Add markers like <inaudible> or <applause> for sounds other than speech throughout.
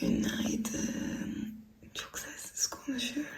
Günaydın. Çok sessiz konuşuyorum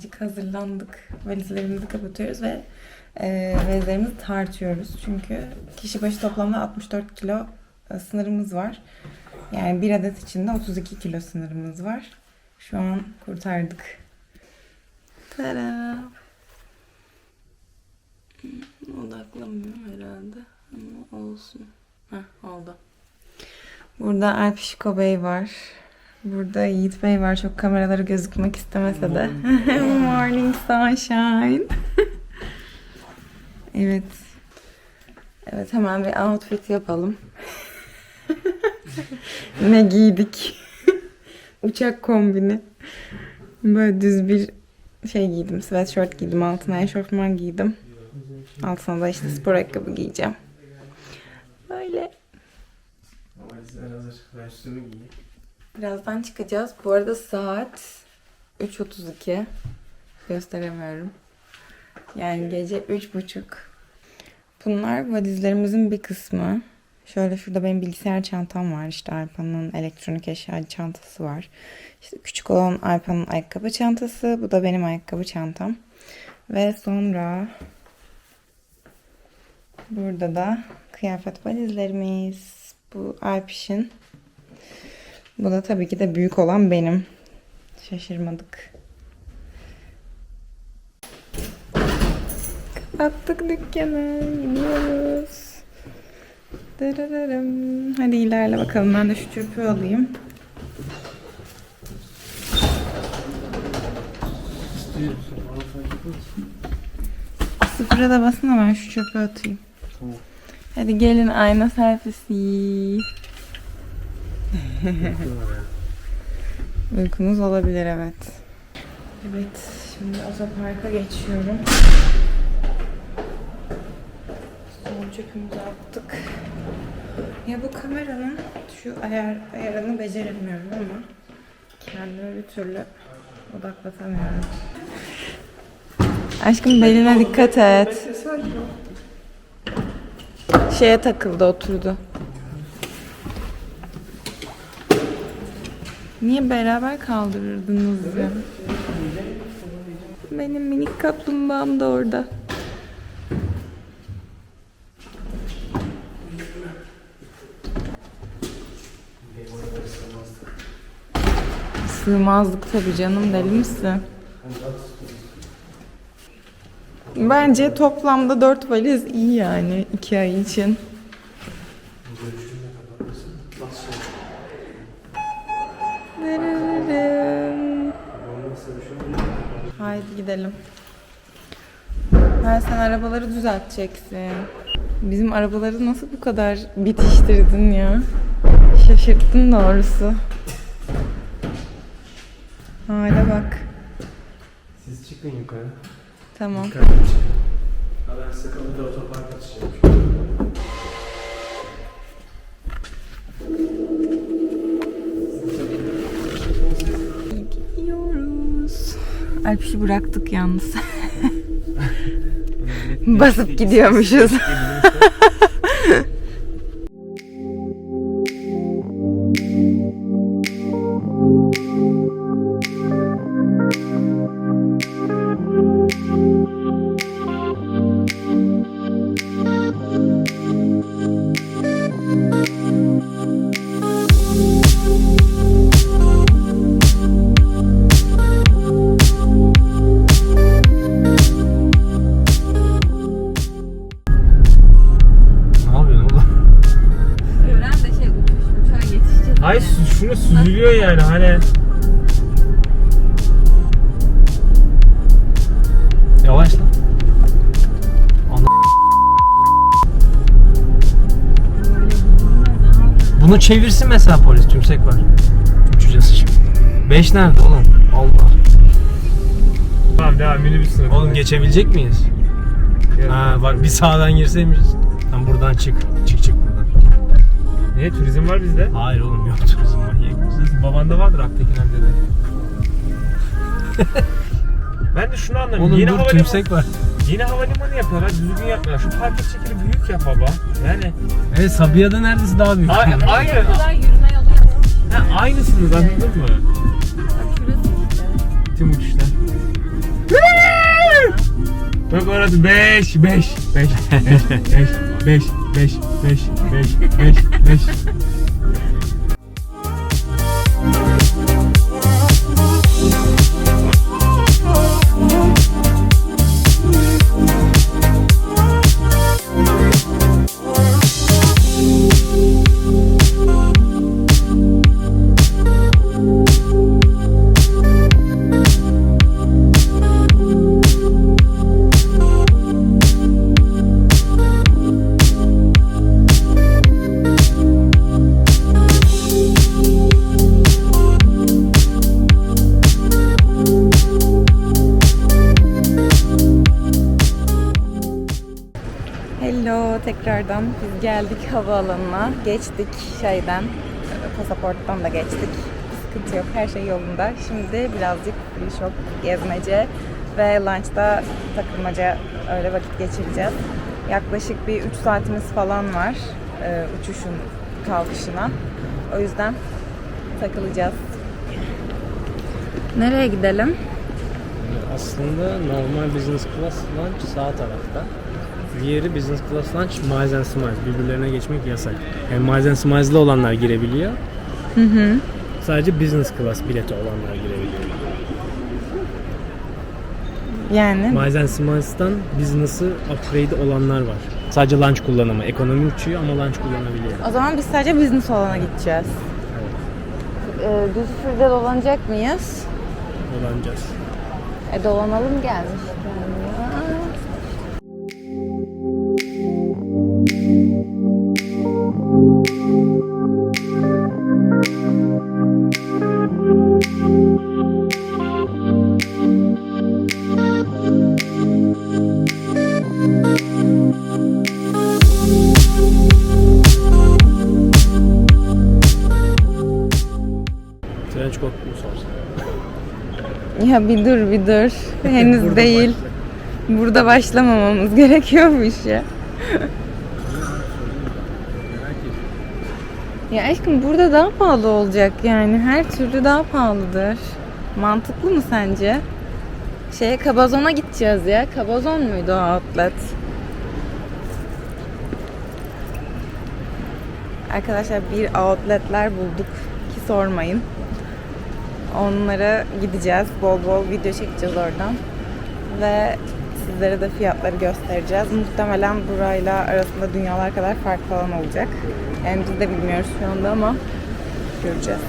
birazcık hazırlandık. Valizlerimizi kapatıyoruz ve e, valizlerimizi tartıyoruz. Çünkü kişi başı toplamda 64 kilo e, sınırımız var. Yani bir adet içinde 32 kilo sınırımız var. Şu an kurtardık. Hmm, Odaklamıyor herhalde ama olsun. Heh, oldu. Burada Alp Şiko Bey var. Burada Yiğit Bey var. Çok kameraları gözükmek istemese de. Morning <laughs> sunshine. <laughs> evet. Evet hemen bir outfit yapalım. <laughs> ne giydik? Uçak kombini. Böyle düz bir şey giydim. Sweatshirt giydim. Altına eşofman giydim. Altına da işte spor ayakkabı giyeceğim. Böyle. Valizler hazır. Ben üstümü giyeyim. Birazdan çıkacağız. Bu arada saat 3.32. Gösteremiyorum. Yani gece 3.30. Bunlar valizlerimizin bir kısmı. Şöyle şurada benim bilgisayar çantam var. İşte Alpa'nın elektronik eşya çantası var. İşte küçük olan Alpa'nın ayakkabı çantası. Bu da benim ayakkabı çantam. Ve sonra burada da kıyafet valizlerimiz. Bu Alp işin. Bu da tabii ki de büyük olan benim. Şaşırmadık. Kapattık dükkanı. Gidiyoruz. Dırırırım. Hadi ilerle bakalım. Ben de şu çöpü alayım. Sıfıra da basın ben şu çöpü atayım. Tamam. Hadi gelin ayna selfie. Uykunuz olabilir evet. Evet, şimdi otoparka geçiyorum. Son çöpümüzü attık. Ya bu kameranın şu ayar ayarını beceremiyorum ama kendime bir türlü odaklatamıyorum. Aşkım beline dikkat et. Şeye takıldı, oturdu. Niye beraber kaldırırdınız ya? Benim minik kaplumbağam da orada. Sığmazdık tabii canım deli misin? Bence toplamda 4 valiz iyi yani 2 ay için. Gidelim. Ha, sen arabaları düzelteceksin. Bizim arabaları nasıl bu kadar bitiştirdin ya? Şaşırttın doğrusu. Hale bak. Siz çıkın yukarı. Tamam. Dikkatli çıkın. Ha ben size kapıda otopark açacağım. Alpişi bıraktık yalnız. <laughs> Basıp gidiyormuşuz. Ay şunu süzülüyor yani hani. Yavaş lan. Bunu çevirsin mesela polis tümsek var. Uçacağız şimdi. 5 nerede oğlum? Allah. Tamam devam minibüsüne. Oğlum geçebilecek miyiz? Ha bak bir sağdan girseymişiz. Tam buradan çık. Çık çık. Niye turizm var bizde? Hayır oğlum yok turizm manyak mısın? Babanda vardır Aktekin amca de. <laughs> ben de şunu anlamıyorum. Oğlum yeni dur havalimanı, tümsek var. yeni havalimanı yapıyorlar, düzgün yapmıyorlar. Şu parke çekili büyük yap baba. Yani Evet Sabiha'da neredeyse daha büyük. a- aynı. yürüme yolu yok. Ha, aynısınız anladın mı? Bak şurası işte. Tüm uçuşlar. Bak orası 5 5 5 5 5 5 5 5 5 5 Hello tekrardan biz geldik havaalanına. Geçtik şeyden, pasaporttan da geçtik. Sıkıntı yok, her şey yolunda. Şimdi birazcık free shop, gezmece ve lunchta takılmaca öyle vakit geçireceğiz. Yaklaşık bir 3 saatimiz falan var e, uçuşun kalkışına. O yüzden takılacağız. Nereye gidelim? Aslında normal business class lunch sağ tarafta. Diğeri business class lunch Miles and Smiles. Birbirlerine geçmek yasak. Yani Miles and Smiles'lı olanlar girebiliyor. Hı hı. Sadece business class bileti olanlar girebiliyor. Yani Miles and Smiles'tan business'ı upgrade olanlar var. Sadece lunch kullanımı. Ekonomi uçuyor ama lunch kullanabiliyor. O zaman biz sadece business olana gideceğiz. Ee, Düzüfür'de dolanacak mıyız? Dolanacağız. E dolanalım gelmiş. Trench coat mu sorsan? Ya bir dur bir dur. Henüz Burada değil. Burada başlamamamız <laughs> gerekiyormuş ya. Ya aşkım burada daha pahalı olacak yani. Her türlü daha pahalıdır. Mantıklı mı sence? Şeye Kabazon'a gideceğiz ya. Kabazon muydu o outlet? Arkadaşlar bir outletler bulduk ki sormayın. Onlara gideceğiz. Bol bol video çekeceğiz oradan. Ve sizlere de fiyatları göstereceğiz. Muhtemelen burayla arasında dünyalar kadar fark falan olacak. Yani biz de bilmiyoruz şu anda ama göreceğiz.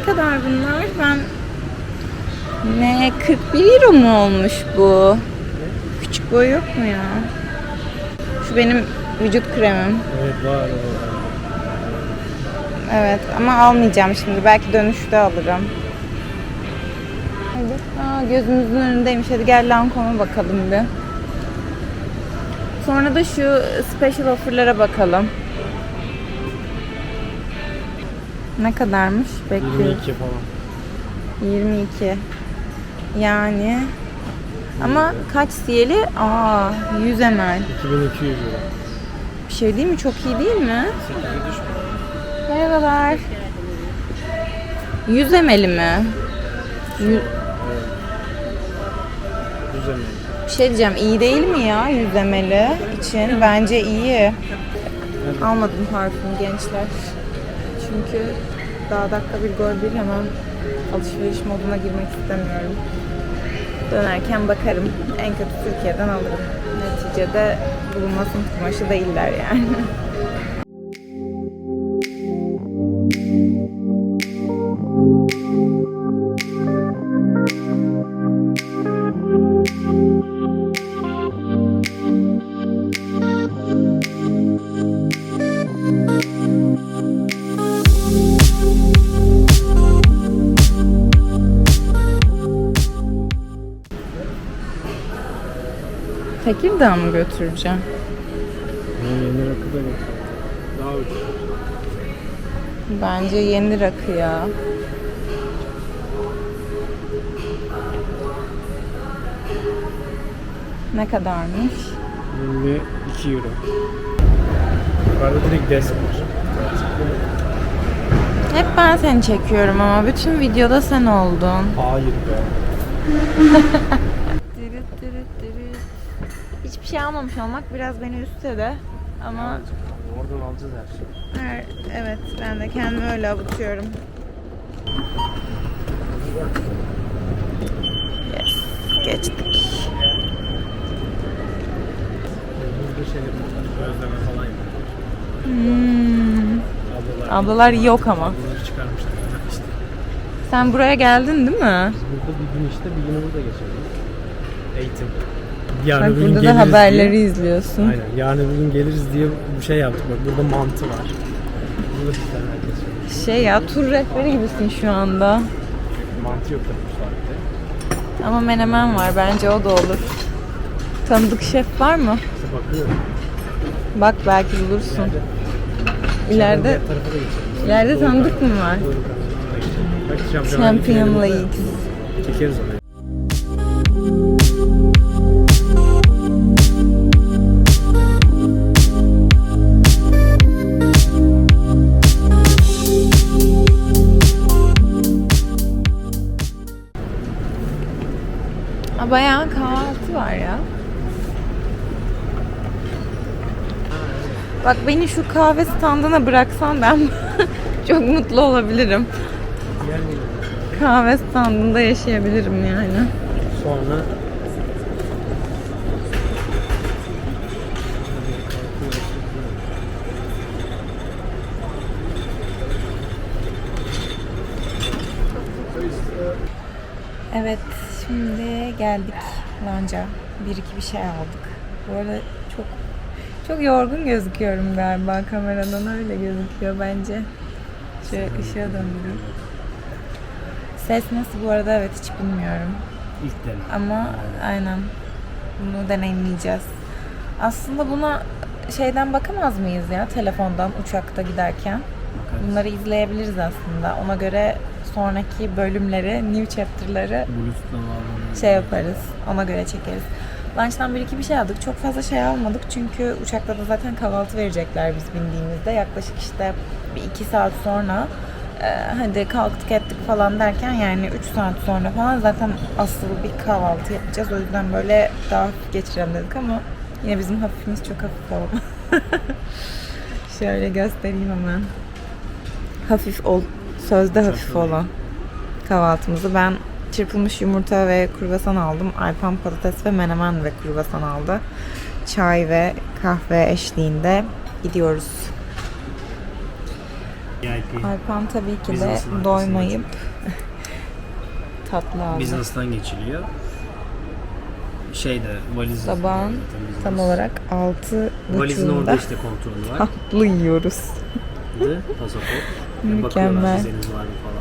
Ne kadar bunlar? Ben ne 41 euro mu olmuş bu? Küçük boy yok mu ya? Şu benim vücut kremim. Evet var. Evet ama almayacağım şimdi. Belki dönüşte alırım. Hadi. Aa, gözümüzün önündeymiş. Hadi gel Lancome'a bakalım bir. Sonra da şu special offer'lara bakalım. Ne kadarmış? Bekliyoruz. 22 falan. 22. Yani ama kaç CL'i? Aa 100 ml. 2200 euro. Bir şey değil mi? Çok iyi değil mi? Merhabalar. 100 ml mi? Yü- Güzel. Bir şey diyeceğim iyi değil mi ya 100 ml için? Bence iyi. Almadım parfüm gençler. Çünkü daha dakika bir gol değil hemen alışveriş moduna girmek istemiyorum. Dönerken bakarım. En kötü Türkiye'den alırım. Neticede bulunmasın kumaşı değiller yani. <laughs> Tekirdağ mı götüreceğim? Yani yeni rakı da yok. Daha ucuz. Bence yeni rakı ya. Ne kadarmış? 22 euro. Yukarıda direkt desk var. Hep ben seni çekiyorum ama bütün videoda sen oldun. Hayır be. <laughs> Şey almamış olmak biraz beni üstte de ama Oradan alacağız her şeyi. her, evet ben de kendimi öyle avutuyorum. Yes, geçtik. Hmm. Ablalar, Ablalar yok ama. İşte. Sen buraya geldin değil mi? Burada bir gün işte bir günü burada geçirdik. Eğitim. Bak Yarın bir gün burada da haberleri diye. izliyorsun. Aynen. Yarın bir gün geliriz diye bir şey yaptık. Bak burada mantı var. Burada var. Şey ya tur rehberi gibisin şu anda. Mantı yok tabii. Ama menemen var bence o da olur. Tanıdık şef var mı? İşte bakıyorum. Bak belki bulursun. İleride. İleride ileride tanıdık mı var? Champion League. Çekeriz orayı. Bak beni şu kahve standına bıraksan ben <laughs> çok mutlu olabilirim. Kahve standında yaşayabilirim yani. sonra Evet, şimdi geldik lanca. Bir iki bir şey aldık. Bu arada çok yorgun gözüküyorum galiba kameradan öyle gözüküyor bence. Şöyle ışığa döndüreyim. Ses nasıl bu arada evet hiç bilmiyorum. ilk deney. Ama aynen bunu deneyimleyeceğiz. Aslında buna şeyden bakamaz mıyız ya telefondan uçakta giderken? Bunları izleyebiliriz aslında. Ona göre sonraki bölümleri, new chapter'ları Bluetooth'la bağlanıyor. şey yaparız. Ona göre çekeriz. Lunch'tan bir iki bir şey aldık. Çok fazla şey almadık çünkü uçakta da zaten kahvaltı verecekler biz bindiğimizde. Yaklaşık işte bir iki saat sonra e, hadi kalktık ettik falan derken yani 3 saat sonra falan zaten asıl bir kahvaltı yapacağız. O yüzden böyle daha hafif geçirelim dedik ama yine bizim hafifimiz çok hafif oldu. <laughs> Şöyle göstereyim hemen. Hafif ol, sözde hafif olan kahvaltımızı ben çırpılmış yumurta ve kruvasan aldım. Alpan patates ve menemen ve kruvasan aldı. Çay ve kahve eşliğinde gidiyoruz. VIP. Alpan tabii ki de doymayıp tatlı aldı. Business'tan geçiliyor. Şeyde valiz. Sabahın zaten tam olarak 6 Valizin orada buçuğunda işte kontrolü var. <laughs> tatlı yiyoruz. Bir de pasaport. <laughs> Bakıyorlar Mükemmel. vizeniz var mı falan.